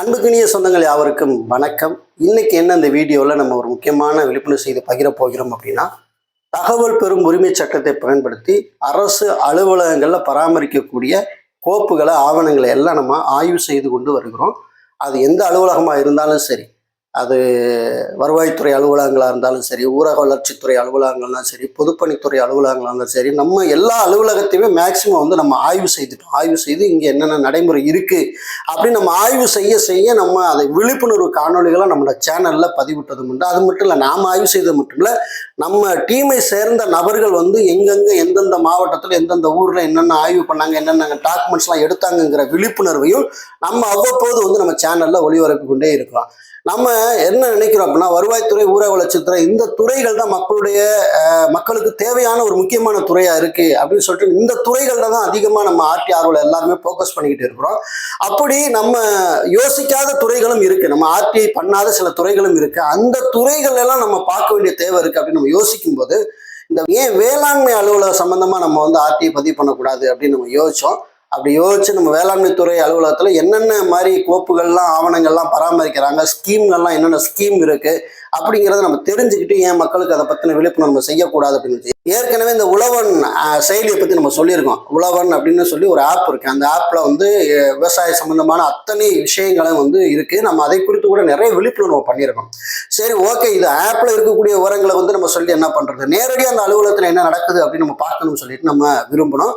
அன்புக்கினிய சொந்தங்கள் யாவருக்கும் வணக்கம். இன்னைக்கு என்ன இந்த வீடியோவில் நம்ம ஒரு முக்கியமான விழிப்புணர்வு செய்து பகிர போகிறோம் அப்படின்னா தகவல் பெறும் உரிமை சட்டத்தை பயன்படுத்தி அரசு அலுவலகங்களில் பராமரிக்கக்கூடிய கோப்புகளை ஆவணங்களை எல்லாம் நம்ம ஆய்வு செய்து கொண்டு வருகிறோம். அது எந்த அலுவலகமாக இருந்தாலும் சரி அது வருவாய்த்துறை அலுவலகங்களாக இருந்தாலும் சரி ஊரக வளர்ச்சித்துறை அலுவலகங்கள்லாம் சரி பொதுப்பணித்துறை அலுவலகங்களாக இருந்தாலும் சரி நம்ம எல்லா அலுவலகத்தையுமே மேக்சிமம் வந்து நம்ம ஆய்வு செய்துட்டோம். ஆய்வு செய்து இங்கே என்னென்ன நடைமுறை இருக்குது அப்படின்னு நம்ம ஆய்வு செய்ய செய்ய நம்ம அதை விழிப்புணர்வு காணொலிகளாக நம்மளோட சேனலில் பதிவிட்டது உண்டு. அது மட்டும் இல்லை நாம் ஆய்வு செய்தது மட்டும் இல்லை நம்ம டீமை சேர்ந்த நபர்கள் வந்து எங்கெங்கே எந்தெந்த மாவட்டத்தில் எந்தெந்த ஊரில் என்னென்ன ஆய்வு பண்ணாங்க என்னென்ன டாக்குமெண்ட்ஸ்லாம் எடுத்தாங்கங்கிற விழிப்புணர்வையும் நம்ம அவ்வப்போது வந்து நம்ம சேனலில் ஒளிபரப்பி கொண்டே இருக்கிறோம் நம்ம என்ன நினைக்கிறோம் அப்படின்னா வருவாய்த்துறை ஊரக வளர்ச்சித்துறை இந்த துறைகள் தான் மக்களுடைய மக்களுக்கு தேவையான ஒரு முக்கியமான துறையா இருக்கு அப்படின்னு சொல்லிட்டு இந்த துறைகள்ல தான் அதிகமாக நம்ம ஆர்டி ஆர்வல எல்லாருமே ஃபோக்கஸ் பண்ணிக்கிட்டு இருக்கிறோம். அப்படி நம்ம யோசிக்காத துறைகளும் இருக்கு. நம்ம ஆர்டிஐ பண்ணாத சில துறைகளும் இருக்கு. அந்த துறைகள் எல்லாம் நம்ம பார்க்க வேண்டிய தேவை இருக்கு அப்படின்னு நம்ம யோசிக்கும் போது இந்த ஏன் வேளாண்மை அலுவலகம் சம்பந்தமா நம்ம வந்து ஆர்டிஐ பதிவு பண்ணக்கூடாது அப்படின்னு நம்ம யோசிச்சோம். அப்படி யோசிச்சு நம்ம வேளாண்மைத்துறை அலுவலகத்தில் என்னென்ன மாதிரி கோப்புகள்லாம் ஆவணங்கள்லாம் பராமரிக்கிறாங்க ஸ்கீம்கள்லாம் என்னென்ன ஸ்கீம் இருக்குது அப்படிங்கிறத நம்ம தெரிஞ்சுக்கிட்டு ஏன் மக்களுக்கு அதை பற்றின விழிப்புணர்வு செய்யக்கூடாது அப்படின்னு ஏற்கனவே இந்த உழவன் செயலியை பற்றி நம்ம சொல்லியிருக்கோம். உழவன் அப்படின்னு சொல்லி ஒரு ஆப் இருக்குது அந்த ஆப்பில் வந்து விவசாய சம்மந்தமான அத்தனை விஷயங்களும் வந்து இருக்குது நம்ம அதை குறித்து கூட நிறைய விழிப்புணர்வு பண்ணியிருக்கோம். சரி ஓகே இது ஆப்பில் இருக்கக்கூடிய விவரங்களை வந்து நம்ம சொல்லி என்ன பண்ணுறது நேரடியாக அந்த அலுவலகத்தில் என்ன நடக்குது அப்படின்னு நம்ம பார்க்கணும்னு சொல்லிட்டு நம்ம விரும்பணும்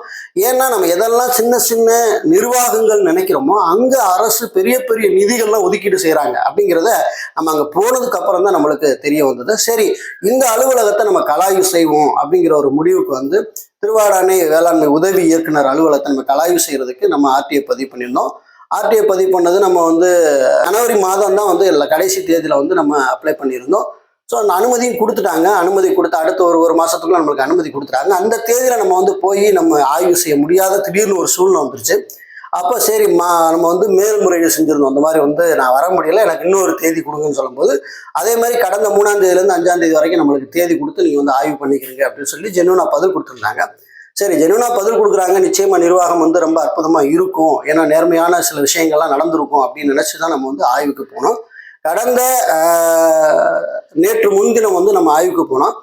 ஏன்னா நம்ம எதெல்லாம் சின்ன சின்ன நிர்வாகங்கள் நினைக்கிறோமோ அங்கே அரசு பெரிய பெரிய நிதிகள்லாம் ஒதுக்கீடு செய்கிறாங்க அப்படிங்கிறத நம்ம அங்கே போனதுக்கு அப்புறம் தான் நம்மளுக்கு தெரிய வந்தது. சரி இந்த அலுவலகத்தை நம்ம கலாய்வு செய்வோம் அப்படிங்கிற ஒரு முடிவுக்கு வந்து திருவாடானை வேளாண்மை உதவி இயக்குனர் அலுவலகத்தை நம்ம கலாய்வு செய்யறதுக்கு நம்ம ஆர்டிஐ பதிவு பண்ணியிருந்தோம். ஆர்டிஐ பதிவு பண்ணது நம்ம வந்து ஜனவரி மாதம் தான் வந்து இல்லை கடைசி தேதியில் வந்து நம்ம அப்ளை பண்ணியிருந்தோம். ஸோ அந்த அனுமதியும் கொடுத்துட்டாங்க. அனுமதி கொடுத்து அடுத்த ஒரு ஒரு மாதத்துக்குள்ள நம்மளுக்கு அனுமதி கொடுத்துட்டாங்க. அந்த தேதியில் நம்ம வந்து போய் நம்ம ஆய்வு செய்ய முடியாத திடீர்னு ஒரு சூழ்நிலை வந்துருச்சு. அப்போ சரி மா நம்ம வந்து மேல்முறையீடு செஞ்சுருந்தோம். அந்த மாதிரி வந்து நான் வர முடியல. எனக்கு இன்னொரு தேதி கொடுங்கன்னு சொல்லும்போது அதே மாதிரி கடந்த மூணாம் தேதியிலேருந்து அஞ்சாம் தேதி வரைக்கும் நம்மளுக்கு தேதி கொடுத்து நீங்கள் வந்து ஆய்வு பண்ணிக்கிறீங்க அப்படின்னு சொல்லி ஜெனுவனா பதில் கொடுத்துருந்தாங்க. சரி ஜெனுவனா பதில் கொடுக்குறாங்க. நிச்சயமாக நிர்வாகம் வந்து ரொம்ப அற்புதமாக இருக்கும். ஏன்னா நேர்மையான சில விஷயங்கள்லாம் நடந்திருக்கும் அப்படின்னு நினச்சி தான் நம்ம வந்து ஆய்வுக்கு போனோம். கடந்த நேற்று முன்தினம் வந்து நம்ம ஆய்வுக்கு போனோம்.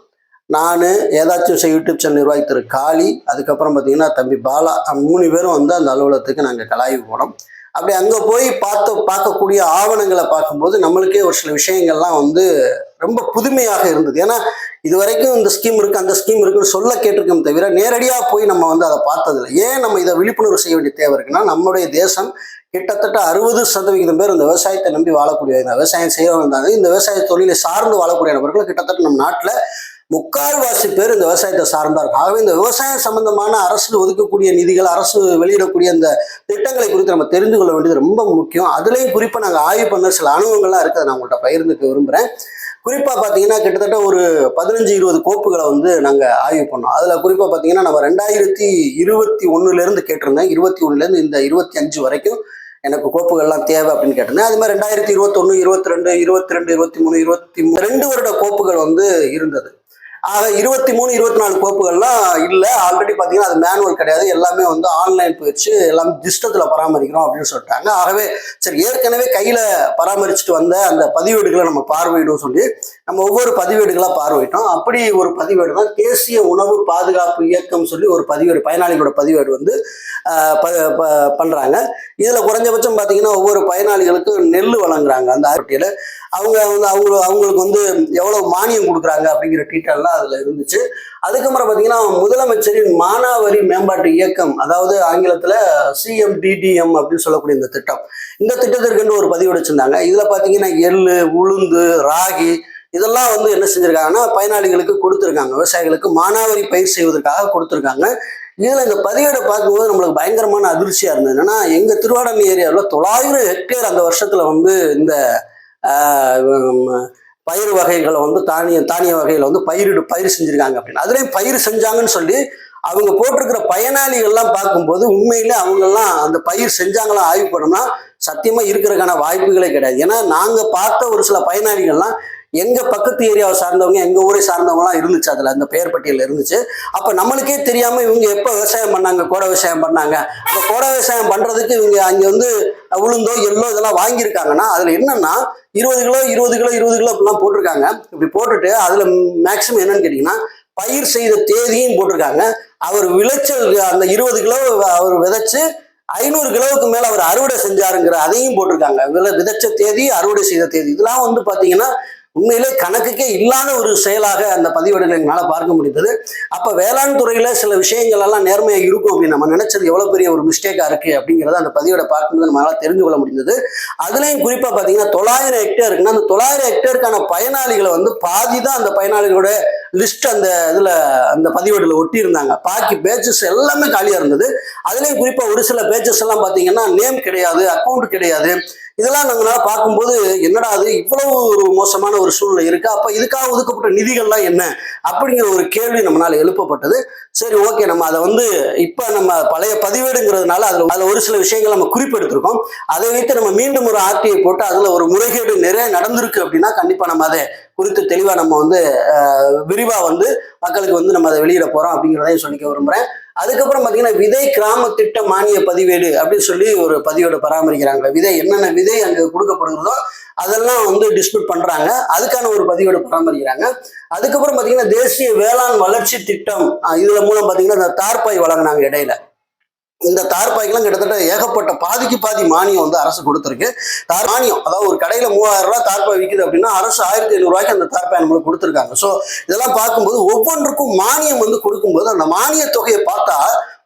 நான் ஏதாச்சும் யூடியூப் சேனல் நிர்வாகி திரு காளி அதுக்கப்புறம் பார்த்தீங்கன்னா தம்பி பாலா மூணு பேரும் வந்து அந்த அலுவலகத்துக்கு நாங்கள் கலாய்வு போனோம். அப்படி அங்கே போய் பார்த்து பார்க்கக்கூடிய ஆவணங்களை பார்க்கும்போது நம்மளுக்கே ஒரு சில விஷயங்கள்லாம் வந்து ரொம்ப புதுமையாக இருந்தது. ஏன்னா இது வரைக்கும் இந்த ஸ்கீம் இருக்குது அந்த ஸ்கீம் இருக்குன்னு சொல்ல கேட்டிருக்கோம் தவிர நேரடியாக போய் நம்ம வந்து அதை பார்த்ததில்ல. ஏன் நம்ம இதை விழிப்புணர்வு செய்ய வேண்டிய தேவை இருக்குன்னா நம்முடைய தேசம் கிட்டத்தட்ட அறுபது சதவிகிதம் பேர் இந்த விவசாயத்தை நம்பி வாழக்கூடிய இந்த விவசாயம் செய்யறவங்க இருந்தாங்க இந்த விவசாய தொழிலை சார்ந்து வாழக்கூடிய நபர்கள் கிட்டத்தட்ட நம்ம நாட்டில் முக்கால்வாசி பேர் இந்த விவசாயத்தை சார்ந்தா இருக்கும். ஆகவே இந்த விவசாயம் சம்பந்தமான அரசு ஒதுக்கக்கூடிய நிதிகள் அரசு வெளியிடக்கூடிய அந்த திட்டங்களை குறித்து நம்ம தெரிந்து கொள்ள வேண்டியது ரொம்ப முக்கியம். அதுலேயும் குறிப்பாக நாங்கள் ஆய்வு பண்ண சில அனுபவங்கள்லாம் இருக்குது. நான் உங்கள்கிட்ட பகிர்ந்துக்க விரும்புகிறேன் குறிப்பாக பார்த்தீங்கன்னா கிட்டத்தட்ட ஒரு பதினஞ்சு இருபது கோப்புகளை வந்து நாங்கள் ஆய்வு பண்ணோம். அதில் குறிப்பாக பார்த்தீங்கன்னா நம்ம ரெண்டாயிரத்தி இருபத்தி ஒன்றுலேருந்து கேட்டிருந்தேன். இருபத்தி ஒன்றுலேருந்து இந்த இருபத்தி அஞ்சு வரைக்கும் எனக்கு கோப்புகள்லாம் தேவை அப்படின்னு கேட்டிருந்தேன். அது மாதிரி ரெண்டாயிரத்தி இருபத்தொன்று இருபத்தி ரெண்டு இருபத்தி ரெண்டு இருபத்தி மூணு இருபத்தி மூணு ரெண்டு வருட கோப்புகள் வந்து இருந்தது. ஆக இருபத்தி மூணு இருபத்தி நாலு கோப்புகள்லாம் இல்லை. ஆல்ரெடி பார்த்தீங்கன்னா அது மேனுவல் கிடையாது. எல்லாமே வந்து ஆன்லைன் போயிடுச்சு. எல்லாமே திஷ்டத்தில் பராமரிக்கிறோம் அப்படின்னு சொல்லிட்டாங்க. ஆகவே சரி ஏற்கனவே கையில் பராமரிச்சுட்டு வந்த அந்த பதிவேடுகளை நம்ம பார்வையிடும் சொல்லி நம்ம ஒவ்வொரு பதிவேடுகளாக பார்வையிட்டோம். அப்படி ஒரு பதிவேடு தான் தேசிய உணவு பாதுகாப்பு இயக்கம் சொல்லி ஒரு பதிவேடு பயனாளிகளோட பதிவேடு வந்து பண்ணுறாங்க ப ப- இதில் குறைஞ்சபட்சம் பார்த்தீங்கன்னா ஒவ்வொரு பயனாளிகளுக்கும் நெல் வழங்குறாங்க அந்த ஆர்டியில் அவங்க வந்து அவங்க அவங்களுக்கு வந்து எவ்வளோ மானியம் கொடுக்குறாங்க அப்படிங்கிற டீட்டெயிலாம் அதில் இருந்துச்சு. அதுக்கப்புறம் பார்த்தீங்கன்னா முதலமைச்சரின் மானாவரி மேம்பாட்டு இயக்கம் அதாவது ஆங்கிலத்தில் சிஎம்டிடிஎம் அப்படின்னு சொல்லக்கூடிய இந்த திட்டம். இந்த திட்டத்திற்குன்னு ஒரு பதிவு வச்சிருந்தாங்க இதில் பார்த்தீங்கன்னா எள்ளு உளுந்து ராகி இதெல்லாம் வந்து என்ன செஞ்சிருக்காங்கன்னா பயனாளிகளுக்கு கொடுத்துருக்காங்க. விவசாயிகளுக்கு மானாவரி பயிர் செய்வதற்காக கொடுத்துருக்காங்க. இதில் இந்த பதிவேடை பார்க்கும்போது நம்மளுக்கு பயங்கரமான அதிர்ச்சியாக இருந்தது. என்னன்னா எங்கள் திருவாடனை ஏரியாவில் தொள்ளாயிரம் ஹெக்டேர் அந்த வருஷத்தில் வந்து இந்த பயிர் வகைகளை வந்து தானிய தானிய வகைகளை வந்து பயிரிடு பயிர் செஞ்சுருக்காங்க அப்படின்னு. அதுலேயும் பயிர் செஞ்சாங்கன்னு சொல்லி அவங்க போட்டிருக்கிற பயனாளிகள்லாம் பார்க்கும்போது உண்மையிலே அவங்கெல்லாம் அந்த பயிர் செஞ்சாங்களாம் ஆய்வு பண்ணோம்னா சத்தியமாக இருக்கிறதுக்கான வாய்ப்புகளே கிடையாது. ஏன்னா நாங்கள் பார்த்த ஒரு சில பயனாளிகள்லாம் எங்கள் பக்கத்து ஏரியாவை சார்ந்தவங்க எங்கள் ஊரை சார்ந்தவங்கலாம் இருந்துச்சு அதில் அந்த பெயர் பட்டியலில் இருந்துச்சு. அப்போ நம்மளுக்கே தெரியாமல் இவங்க எப்போ விவசாயம் பண்ணாங்க கோடை விவசாயம் பண்ணாங்க. அப்போ கோடை விவசாயம் பண்ணுறதுக்கு இவங்க அங்கே வந்து உளுந்தோ எள்ளோ இதெல்லாம் வாங்கியிருக்காங்கன்னா அதில் என்னன்னா இருபது கிலோ இருபது கிலோ இருபது கிலோ அப்படிலாம் போட்டிருக்காங்க. இப்படி போட்டுட்டு அதில் மேக்ஸிமம் என்னன்னு கேட்டிங்கன்னா பயிர் செய்த தேதியும் போட்டிருக்காங்க. அவர் விளைச்சல் அந்த இருபது கிலோ அவர் விதைச்சு ஐநூறு கிலோவுக்கு மேல அவர் அறுவடை செஞ்சாருங்கிற அதையும் போட்டிருக்காங்க. விளை விதைச்ச தேதி அறுவடை செய்த தேதி. இதெல்லாம் வந்து பாத்தீங்கன்னா உண்மையிலே கணக்குக்கே இல்லாத ஒரு செயலாக அந்த பதிவேடுகளை எங்களால் பார்க்க முடிந்தது. அப்போ வேளாண் துறையில் சில விஷயங்கள் எல்லாம் நேர்மையாக இருக்கும் அப்படின்னு நம்ம நினைச்சது எவ்வளோ பெரிய ஒரு மிஸ்டேக்காக இருக்குது அப்படிங்கிறத அந்த பதிவேடை பார்க்கும்போது நம்மளால் தெரிந்து கொள்ள முடிந்தது. அதுலேயும் குறிப்பாக பார்த்தீங்கன்னா தொள்ளாயிரம் ஹெக்டேர் இருக்குன்னா அந்த தொள்ளாயிரம் ஹெக்டேருக்கான பயனாளிகளை வந்து பாதி தான் அந்த பயனாளிகளோட லிஸ்ட் அந்த இதில் அந்த பதிவேட்டில் ஒட்டியிருந்தாங்க. பாக்கி பேஜஸ் எல்லாமே காலியாக இருந்தது. அதுலேயும் குறிப்பாக ஒரு சில பேஜஸ் எல்லாம் பார்த்தீங்கன்னா நேம் கிடையாது அக்கௌண்ட் கிடையாது. இதெல்லாம் நாங்களால் பார்க்கும்போது என்னடா அது இவ்வளவு ஒரு மோசமான ஒரு சூழ்நிலை இருக்குது அப்போ இதுக்காக ஒதுக்கப்பட்ட நிதிகள்லாம் என்ன? அப்படிங்கிற ஒரு கேள்வி நம்மளால் எழுப்பப்பட்டது. சரி ஓகே. நம்ம அதை வந்து இப்போ நம்ம பழைய பதிவேடுங்கிறதுனால அதில் அதில் ஒரு சில விஷயங்கள் நம்ம குறிப்பெடுத்திருக்கோம். அதை வைத்து நம்ம மீண்டும் ஒரு ஆர்டிஐ போட்டு அதில் ஒரு முறைகேடு நிறைய நடந்திருக்கு அப்படின்னா கண்டிப்பாக நம்ம அதை குறித்து தெளிவா நம்ம வந்து விரிவாக விரிவா வந்து மக்களுக்கு வந்து நம்ம அதை வெளியிட போறோம் அப்படிங்கிறதையும் சொல்லிக்க விரும்புறேன். அதுக்கப்புறம் பார்த்தீங்கன்னா விதை கிராம திட்ட மானிய பதிவேடு அப்படின்னு சொல்லி ஒரு பதிவேடு பராமரிக்கிறாங்க. விதை என்னென்ன விதை அங்கே கொடுக்கப்படுகிறதோ அதெல்லாம் வந்து டிஸ்பியூட் பண்றாங்க. அதுக்கான ஒரு பதிவேடு பராமரிக்கிறாங்க. அதுக்கப்புறம் பார்த்தீங்கன்னா தேசிய வேளாண் வளர்ச்சி திட்டம் இதில் இதுல மூலம் பார்த்தீங்கன்னா இந்த தார்பாய் வழங்கினாங்க இடையில. இந்த தார்பாய்க்கெல்லாம் கிட்டத்தட்ட ஏகப்பட்ட பாதிக்கு பாதி மானியம் வந்து அரசு கொடுத்துருக்கு. தார் மானியம் அதாவது ஒரு கடையில மூவாயிரம் ரூபாய் தார்பாய் விற்குது அப்படின்னா அரசு ஆயிரத்தி ஐநூறுரூவாய்க்கு அந்த தார்பாய் நம்மளுக்கு கொடுத்துருக்காங்க. ஸோ இதெல்லாம் பார்க்கும்போது ஒவ்வொன்றுக்கும் மானியம் வந்து கொடுக்கும்போது அந்த மானிய தொகையை பார்த்தா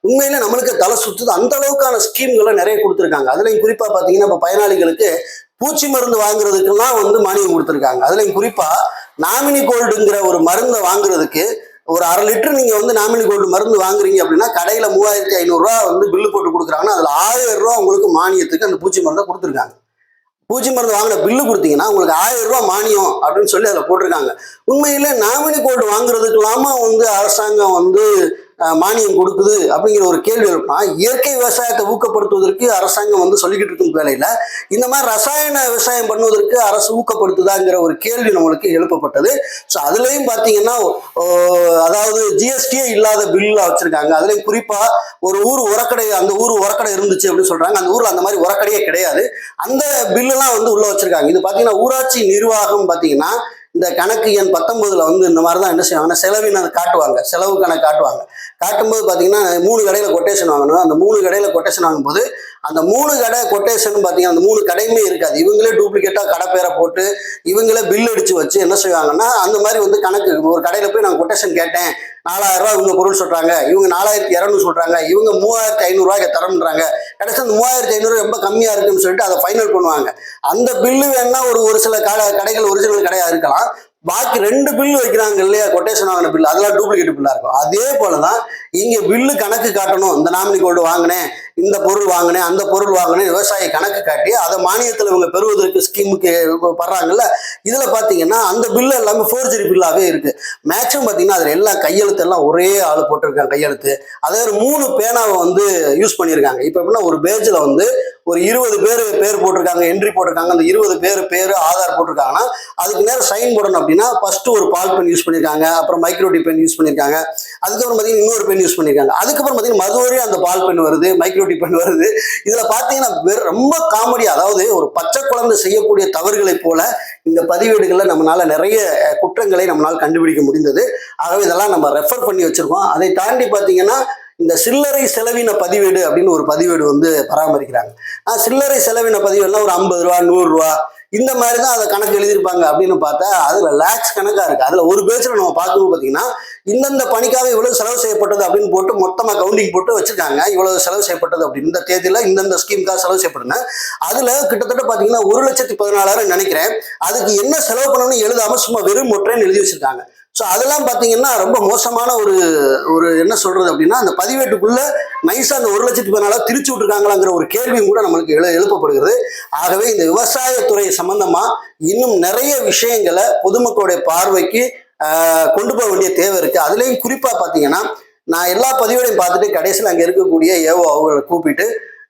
உண்மையில நம்மளுக்கு தலை சுற்றுது அந்த அளவுக்கான ஸ்கீம்களை நிறைய கொடுத்துருக்காங்க. அதுலையும் குறிப்பாக பார்த்தீங்கன்னா இப்போ பயனாளிகளுக்கு பூச்சி மருந்து வாங்குறதுக்கெல்லாம் வந்து மானியம் கொடுத்துருக்காங்க. அதுலையும் குறிப்பாக நாமினி கோல்டுங்கிற ஒரு மருந்தை வாங்குறதுக்கு ஒரு அரை லிட்டர் நீங்க வந்து நாமினி கோல்டு மருந்து வாங்குறீங்க அப்படின்னா கடையில மூவாயிரத்தி ஐநூறுரூவா வந்து பில்லு போட்டு கொடுக்குறாங்கன்னா அதுல ஆயிரம் ரூபா உங்களுக்கு மானியத்துக்கு அந்த பூச்சி மருந்தை கொடுத்துருக்காங்க. பூச்சி மருந்து வாங்கின பில்லு கொடுத்தீங்கன்னா உங்களுக்கு ஆயிரம் ரூபாய் மானியம் அப்படின்னு சொல்லி அதில் போட்டிருக்காங்க. உண்மையில் நாமினி கோல்டு வாங்குறதுக்கு இல்லாமல் வந்து அரசாங்கம் வந்து மானியம் கொடுக்குது அப்படிங்கிற ஒரு கேள்வி எழுப்பினா இயற்கை விவசாயத்தை ஊக்கப்படுத்துவதற்கு அரசாங்கம் வந்து சொல்லிக்கிட்டு இருக்கும் வேலையில் இந்த மாதிரி ரசாயன விவசாயம் பண்ணுவதற்கு அரசு ஊக்கப்படுத்துதாங்கிற ஒரு கேள்வி நம்மளுக்கு எழுப்பப்பட்டது. ஸோ அதுலேயும் பார்த்தீங்கன்னா அதாவது ஜிஎஸ்டியே இல்லாத பில்ல வச்சிருக்காங்க. அதுலேயும் குறிப்பாக ஒரு ஊர் உரக்கடை அந்த ஊர் உரக்கடை இருந்துச்சு அப்படின்னு சொல்றாங்க. அந்த ஊர்ல அந்த மாதிரி உரக்கடையே கிடையாது. அந்த பில்லுலாம் வந்து உள்ள வச்சிருக்காங்க. இது பார்த்தீங்கன்னா ஊராட்சி நிர்வாகம் பார்த்தீங்கன்னா இந்த கணக்கு எண் பத்தொன்பதுல வந்து இந்த மாதிரி தான் என்ன செய்வாங்கன்னா செலவின காட்டுவாங்க. செலவு கணக்கு காட்டுவாங்க. காட்டும்போது பார்த்தீங்கன்னா மூணு கடையில் கொட்டேஷன் வாங்கணும். அந்த மூணு கடையில் கொட்டேஷன் வாங்கும்போது அந்த மூணு கடை கொட்டேஷன் பார்த்தீங்கன்னா அந்த மூணு கடையுமே இருக்காது. இவங்களே டூப்ளிகேட்டாக கடை பேரை போட்டு இவங்களே பில் அடித்து வச்சு என்ன செய்வாங்கன்னா அந்த மாதிரி வந்து கணக்கு ஒரு கடையில் போய் நான் கொட்டேஷன் கேட்டேன். நாலாயிரம் ரூபாய் இவங்க பொருள் சொல்கிறாங்க இவங்க நாலாயிரத்தி இரநூறு சொல்கிறாங்க இவங்க மூவாயிரத்தி ஐநூறுரூவாய்க்கு தரம்ன்றாங்க. கடைசி அந்த மூவாயிரத்தி ஐநூறு ரொம்ப கம்மியா இருக்குன்னு சொல்லிட்டு அதை ஃபைனல் பண்ணுவாங்க. அந்த பில்லு வேணா ஒரு ஒரு சில கடை கடைகள் ஒரிஜினல் கடையா இருக்கலாம். பாக்கி ரெண்டு பில்லு வைக்கிறாங்க இல்லையா கொட்டேஷன் வாங்கின பில்லு அதெல்லாம் டூப்ளிகேட் பில்லாக இருக்கும். அதே போலதான் இங்க பில்லு கணக்கு காட்டணும். இந்த நாமினி கோல்டு வாங்கினேன் இந்த பொருள் வாங்கினேன் அந்த பொருள் வாங்கினேன் விவசாயி கணக்கு காட்டி அதை மானியத்தில் இவங்க பெறுவதற்கு ஸ்கீமுக்கு படுறாங்கல்ல இதில் பார்த்தீங்கன்னா அந்த பில்லு எல்லாமே ஃபோர்ஜரி பில்லாகவே இருக்குது மேக்ஸிமம் பார்த்தீங்கன்னா அதில் எல்லாம் கையெழுத்து எல்லாம் ஒரே ஆள் போட்டிருக்காங்க கையெழுத்து. அதே ஒரு மூணு பேனாவை வந்து யூஸ் பண்ணியிருக்காங்க. இப்போ எப்படின்னா ஒரு பேஜில் வந்து ஒரு இருபது பேர் பேர் போட்டிருக்காங்க என்ட்ரி போட்டிருக்காங்க அந்த இருபது பேர் பேர் ஆதார் போட்டிருக்காங்கன்னா அதுக்கு நேரம் சைன் போடணும் அப்படின்னா ஃபர்ஸ்ட் ஒரு பால் பென் யூஸ் பண்ணியிருக்காங்க அப்புறம் மைக்ரோடி பென் யூஸ் பண்ணியிருக்காங்க அதுக்கப்புறம் பார்த்தீங்கன்னா இன்னொரு பென் யூஸ் பண்ணியிருக்காங்க. அதுக்கப்புறம் பார்த்தீங்கன்னா மதுவரையும் அந்த பால் பென் வருது மைக்ரோ மைக்ரோடி பென் வருது இதில் பார்த்தீங்கன்னா ரொம்ப காமெடி அதாவது ஒரு பச்சை குழந்தை செய்யக்கூடிய தவறுகளைப் போல இந்த பதிவேடுகளில் நம்மளால நிறைய குற்றங்களை நம்மளால் கண்டுபிடிக்க முடிந்தது. ஆகவே இதெல்லாம் நம்ம ரெஃபர் பண்ணி வச்சிருக்கோம். அதை தாண்டி பார்த்தீங்கன்னா இந்த சில்லறை செலவின பதிவேடு அப்படின்னு ஒரு பதிவேடு வந்து பராமரிக்கிறாங்க. ஆஹ் சில்லறை செலவின பதிவேடுலாம் ஒரு ஐம்பது ரூபா நூறுரூவா இந்த மாதிரி தான் அதை கணக்கு எழுதியிருப்பாங்க அப்படின்னு பார்த்தா அதுல லேக்ஸ் கணக்கா இருக்கு. அதுல ஒரு பேஜ்ல நம்ம பார்க்கும்போது பார்த்தீங்கன்னா இந்தந்த பணிக்காக இவ்வளவு செலவு செய்யப்பட்டது அப்படின்னு போட்டு மொத்தமா கவுண்டிங் போட்டு வச்சிருக்காங்க. இவ்வளவு செலவு செய்யப்பட்டது அப்படின்னு. இந்த தேதியில இந்தந்த ஸ்கீமுக்காக செலவு செய்யப்படுங்க அதுல கிட்டத்தட்ட பாத்தீங்கன்னா ஒரு லட்சத்தி பதினாலாயிரம் நினைக்கிறேன். அதுக்கு என்ன செலவு பண்ணணும்னு எழுதாம சும்மா வெறும் ஒற்றைன்னு எழுதி வச்சிருக்காங்க. ஸோ அதெல்லாம் பார்த்தீங்கன்னா ரொம்ப மோசமான ஒரு ஒரு என்ன சொல்றது அப்படின்னா அந்த பதிவேட்டுக்குள்ள நைஸாக அந்த ஒரு லட்சத்து பதினாலாயிரம் திரிச்சு விட்டுருக்காங்களாங்கிற ஒரு கேள்வியும் கூட நம்மளுக்கு எழு எழுப்பப்படுகிறது. ஆகவே இந்த விவசாயத்துறை சம்பந்தமாக இன்னும் நிறைய விஷயங்களை பொதுமக்களுடைய பார்வைக்கு கொண்டு போக வேண்டிய தேவை இருக்கு. அதுலேயும் குறிப்பாக பார்த்தீங்கன்னா நான் எல்லா பதிவுகளையும் பார்த்துட்டு கடைசியில் அங்கே இருக்கக்கூடிய ஏவோ அவங்களை கூப்பிட்டு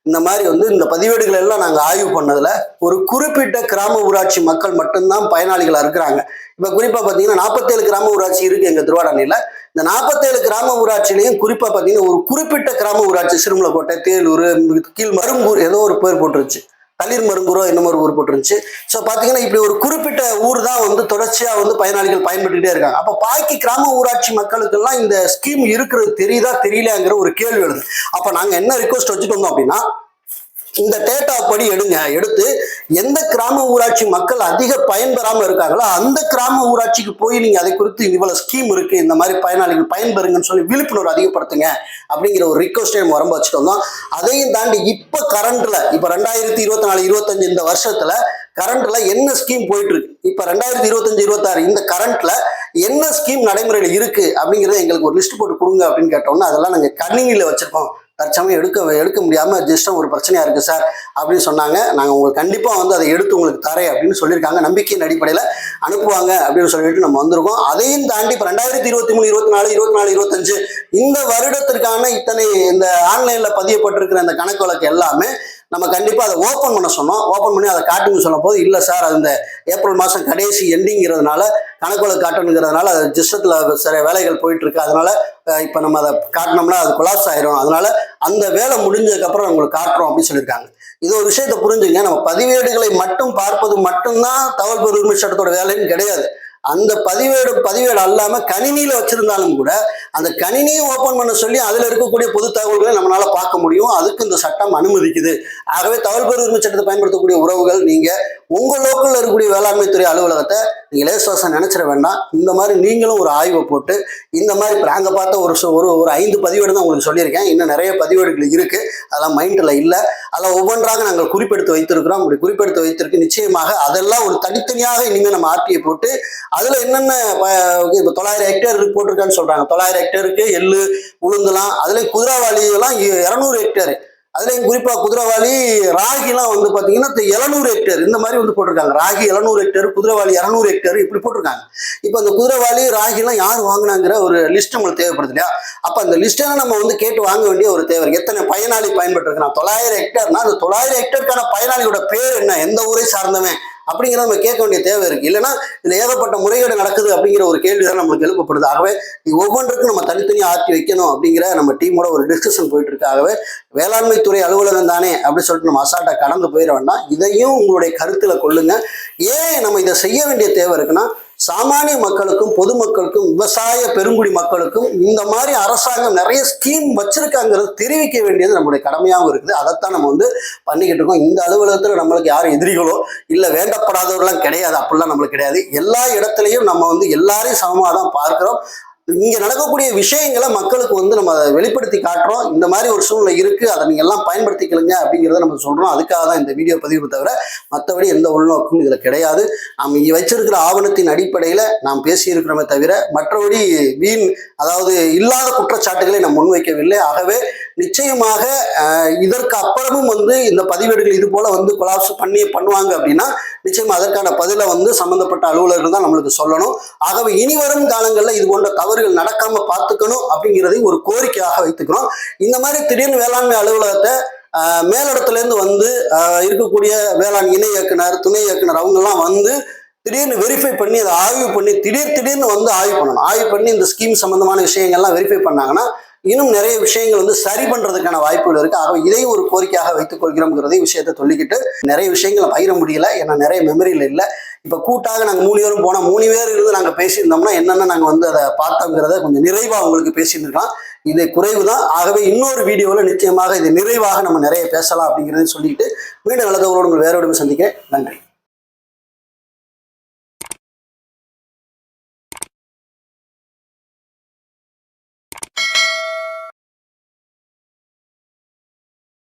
இந்த மாதிரி வந்து இந்த பதிவேடுகள் எல்லாம் நாங்கள் ஆய்வு பண்ணதுல ஒரு குறிப்பிட்ட கிராம ஊராட்சி மக்கள் மட்டும்தான் பயனாளிகளா இருக்கிறாங்க. இப்போ குறிப்பா பார்த்தீங்கன்னா நாற்பத்தேழு கிராம ஊராட்சி இருக்கு எங்க திருவாடானையில. இந்த நாற்பத்தேழு கிராம ஊராட்சியிலையும் குறிப்பா பார்த்தீங்கன்னா ஒரு குறிப்பிட்ட கிராம ஊராட்சி சிறுமலக்கோட்டை தேலூர் கீழ் மரும்பூர் ஏதோ ஒரு பேர் போட்டுருச்சு. தளிர் மருங்குறோ என்னமோ ஒரு ஊர் போட்டுருந்துச்சு ஸோ பார்த்தீங்கன்னா இப்படி ஒரு குறிப்பிட்ட ஊர் தான் வந்து தொடர்ச்சியாக வந்து பயனாளிகள் பயன்பட்டுக்கிட்டே இருக்காங்க. அப்போ பாக்கி கிராம ஊராட்சி மக்களுக்கெல்லாம் இந்த ஸ்கீம் இருக்கிறது தெரியுதா தெரியலையாங்கிற ஒரு கேள்வி எழுது. அப்போ நாங்கள் என்ன ரிக்வஸ்ட் வச்சுட்டு வந்தோம் அப்படின்னா இந்த டேட்டா படி எடுங்க. எடுத்து எந்த கிராம ஊராட்சி மக்கள் அதிக பயன்பெறாம இருக்காங்களோ அந்த கிராம ஊராட்சிக்கு போய் நீங்க அதை குறித்து இவ்வளவு ஸ்கீம் இருக்கு இந்த மாதிரி பயனாளிகள் பயன்பெறுங்கன்னு சொல்லி விழிப்புணர்வு அதிகப்படுத்துங்க அப்படிங்கிற ஒரு ரிக்வஸ்டே நம்ம வரம்பு வச்சுட்டு வந்தோம் அதையும் தாண்டி இப்ப கரண்ட்ல இப்ப ரெண்டாயிரத்தி இருபத்தி நாலு இருபத்தஞ்சு இந்த வருஷத்துல கரண்ட்ல என்ன ஸ்கீம் போயிட்டு இருக்கு இப்ப ரெண்டாயிரத்தி இருபத்தஞ்சு இருபத்தாறு இந்த கரண்ட்ல என்ன ஸ்கீம் நடைமுறையில் இருக்கு அப்படிங்கறத எங்களுக்கு ஒரு லிஸ்ட் போட்டு கொடுங்க அப்படின்னு கேட்டோம்னா அதெல்லாம் நாங்க கணினியில வச்சிருக்கோம். தற்சமயம் எடுக்க எடுக்க முடியாம ஜஸ்டம் ஒரு பிரச்சனையா இருக்கு சார் அப்படின்னு சொன்னாங்க. நாங்க உங்களுக்கு கண்டிப்பா வந்து அதை எடுத்து உங்களுக்கு தரேன் அப்படின்னு சொல்லியிருக்காங்க. நம்பிக்கையின் அடிப்படையில அனுப்புவாங்க அப்படின்னு சொல்லிட்டு நம்ம வந்திருக்கோம். அதையும் தாண்டி இப்போ ரெண்டாயிரத்தி இருபத்தி மூணு இருபத்தி நாலு இருபத்தி நாலு இருபத்தஞ்சு இந்த வருடத்திற்கான இத்தனை இந்த ஆன்லைன்ல பதியப்பட்டிருக்கிற இந்த கணக்கு வழக்கு எல்லாமே நம்ம கண்டிப்பாக அதை ஓப்பன் பண்ண சொன்னோம். ஓப்பன் பண்ணி அதை காட்டுங்க சொன்ன போது இல்லை சார் அந்த ஏப்ரல் மாதம் கடைசி எண்டிங்கிறதுனால கணக்கு காட்டணுங்கிறதுனால அது ஜிஸ்டத்தில் சில வேலைகள் போயிட்டுருக்கு. அதனால் இப்போ நம்ம அதை காட்டினோம்னா அது கொலாப்ஸ் ஆயிரும். அதனால் அந்த வேலை முடிஞ்சதுக்கப்புறம் உங்களுக்கு காட்டுறோம் அப்படின்னு சொல்லியிருக்காங்க. இது ஒரு விஷயத்தை புரிஞ்சுங்க. நம்ம பதிவேடுகளை மட்டும் பார்ப்பது மட்டும்தான் தகவல் பெரு உரிமை சட்டத்தோட வேலைன்னு கிடையாது. அந்த பதிவேடு பதிவேடு அல்லாமல் கணினியில் வச்சிருந்தாலும் கூட அந்த கணினியை ஓப்பன் பண்ண சொல்லி அதில் இருக்கக்கூடிய பொது தகவல்களை நம்மளால் பார்க்க முடியும். அதுக்கு இந்த சட்டம் அனுமதிக்குது. ஆகவே தகவல் பெரு உரிமை சட்டத்தை பயன்படுத்தக்கூடிய உறவுகள் நீங்கள் உங்கள் லோக்கலில் இருக்கக்கூடிய வேளாண்மை துறை அலுவலகத்தை நீங்க லேசுவாசம் நினைச்சிட வேண்டாம். இந்த மாதிரி நீங்களும் ஒரு ஆய்வை போட்டு இந்த மாதிரி இப்போ நாங்கள் பார்த்த ஒரு ஒரு ஒரு ஐந்து பதிவேடு தான் உங்களுக்கு சொல்லியிருக்கேன். இன்னும் நிறைய பதிவேடுகள் இருக்கு. அதெல்லாம் மைண்டில் இல்லை. அதெல்லாம் ஒவ்வொன்றாக நாங்கள் குறிப்பெடுத்து வைத்திருக்கிறோம். அப்படி குறிப்பெடுத்து வைத்திருக்கு. நிச்சயமாக அதெல்லாம் ஒரு தனித்தனியாக இனிமேல் நம்ம ஆர்டியை போட்டு அதில் என்னென்ன ப- இப்போ தொள்ளாயிரம் ஹெக்டேர் போட்டிருக்கான்னு சொல்கிறாங்க தொள்ளாயிரம் ஹெக்டேருக்கு எள்ளு உளுந்துலாம் அதுலேயும் குதிராவாளியெல்லாம் இரநூறு ஹெக்டேரு அதுலேயும் குறிப்பாக குதிரைவாளி ராகிலாம் வந்து பார்த்தீங்கன்னா எழுநூறு ஹெக்டேர் இந்த மாதிரி வந்து போட்டிருக்காங்க. ராகி எழுநூறு ஹெக்டேர் குதிரவாளி இரநூறு ஹெக்டேர் இப்படி போட்டிருக்காங்க. இப்போ அந்த குதிரவாளி ராகிலாம் யார் வாங்கினாங்கிற ஒரு லிஸ்ட் நம்மளுக்கு தேவைப்படுது இல்லையா? அப்போ அந்த லிஸ்ட்டை நம்ம வந்து கேட்டு வாங்க வேண்டிய ஒரு தேவை எத்தனை பயனாளி பயன்பட்டுருக்கான் தொள்ளாயிரம் ஹெக்டேர்னா அந்த தொள்ளாயிரம் ஹெக்டேருக்கான பயனாளியோட பேர் என்ன? எந்த ஊரை சார்ந்தவன்? அப்படிங்கிறத நம்ம கேட்க வேண்டிய தேவை இருக்கு. இல்லைன்னா இதுல ஏகப்பட்ட முறைகேடு நடக்குது அப்படிங்கிற ஒரு கேள்வி தான் நம்மளுக்கு எழுப்பப்படுது. ஆகவே ஒவ்வொன்றுக்கும் நம்ம தனித்தனியாக ஆற்றி வைக்கணும் அப்படிங்கிற நம்ம டீமோட ஒரு டிஸ்கஷன் போயிட்டு இருக்கு. ஆகவே வேளாண்மை துறை அலுவலகம் தானே அப்படின்னு சொல்லிட்டு நம்ம அசால்ட்டா கடந்து போயிட வேண்டாம். இதையும் உங்களுடைய கருத்துல கொள்ளுங்க. ஏன் நம்ம இதை செய்ய வேண்டிய தேவை இருக்குன்னா சாமானிய மக்களுக்கும் பொதுமக்களுக்கும் விவசாய பெருங்குடி மக்களுக்கும் இந்த மாதிரி அரசாங்கம் நிறைய ஸ்கீம் வச்சிருக்காங்கிறது தெரிவிக்க வேண்டியது நம்மளுடைய கடமையாகவும் இருக்குது. அதைத்தான் நம்ம வந்து பண்ணிக்கிட்டு இருக்கோம். இந்த அலுவலகத்தில் நம்மளுக்கு யாரும் எதிரிகளோ இல்லை வேண்டப்படாதவர்களாம் கிடையாது. அப்படிலாம் நம்மளுக்கு கிடையாது. எல்லா இடத்துலையும் நம்ம வந்து எல்லாரையும் சமமாக தான் பார்க்குறோம். இங்க நடக்கக்கூடிய விஷயங்களை மக்களுக்கு வந்து நம்ம அதை வெளிப்படுத்தி காட்டுறோம். இந்த மாதிரி ஒரு சூழ்நிலை இருக்கு. அதை நீங்க எல்லாம் பயன்படுத்திக்கலுங்க அப்படிங்கிறத நம்ம சொல்றோம். அதுக்காக தான் இந்த வீடியோ பதிவு தவிர மற்றபடி எந்த உள்நோக்கும் இதுல கிடையாது. நாம் இங்க வச்சிருக்கிற ஆவணத்தின் அடிப்படையில நாம் பேசியிருக்கிறோமே தவிர மற்றபடி வீண் அதாவது இல்லாத குற்றச்சாட்டுகளை நாம் முன்வைக்கவில்லை. ஆகவே நிச்சயமாக இதற்கு அப்புறமும் வந்து இந்த பதிவேடுகள் இது போல வந்து கொலாப்ஸ் பண்ணி பண்ணுவாங்க அப்படின்னா நிச்சயமா அதற்கான பதிலை வந்து சம்பந்தப்பட்ட அலுவலர்கள் தான் நம்மளுக்கு சொல்லணும். ஆகவே இனி வரும் காலங்களில் இது போன்ற தவறுகள் நடக்காம பார்த்துக்கணும் அப்படிங்கிறதையும் ஒரு கோரிக்கையாக வைத்துக்கிறோம். இந்த மாதிரி திடீர்னு வேளாண்மை அலுவலகத்தை மேலிடத்துலேருந்து வந்து இருக்கக்கூடிய வேளாண் இணை இயக்குனர் துணை இயக்குனர் அவங்கெல்லாம் வந்து திடீர்னு வெரிஃபை பண்ணி அதை ஆய்வு பண்ணி திடீர் திடீர்னு வந்து ஆய்வு பண்ணணும். ஆய்வு பண்ணி இந்த ஸ்கீம் சம்பந்தமான விஷயங்கள்லாம் வெரிஃபை பண்ணாங்கன்னா இன்னும் நிறைய விஷயங்கள் வந்து சரி பண்றதுக்கான வாய்ப்புகள் இருக்கு. ஆகவே இதையும் ஒரு கோரிக்கையாக வைத்துக் கொள்கிறோம்ங்கிறதே விஷயத்தை சொல்லிக்கிட்டு நிறைய விஷயங்களை பகிர முடியல. ஏன்னா நிறைய மெமரியில் இல்லை. இப்போ கூட்டாக நாங்கள் மூணு பேரும் போனால் மூணு பேர் இருந்து நாங்கள் பேசியிருந்தோம்னா என்னென்ன நாங்கள் வந்து அதை பார்த்தோங்கிறத கொஞ்சம் நிறைவாக உங்களுக்கு பேசியிருக்கலாம் இது குறைவு தான். ஆகவே இன்னொரு வீடியோவில் நிச்சயமாக இது நிறைவாக நம்ம நிறைய பேசலாம் அப்படிங்கிறதையும் சொல்லிட்டு மீண்டும் நல்லதவர்களோடு உங்கள் வேறோடு சந்திக்க நன்றி.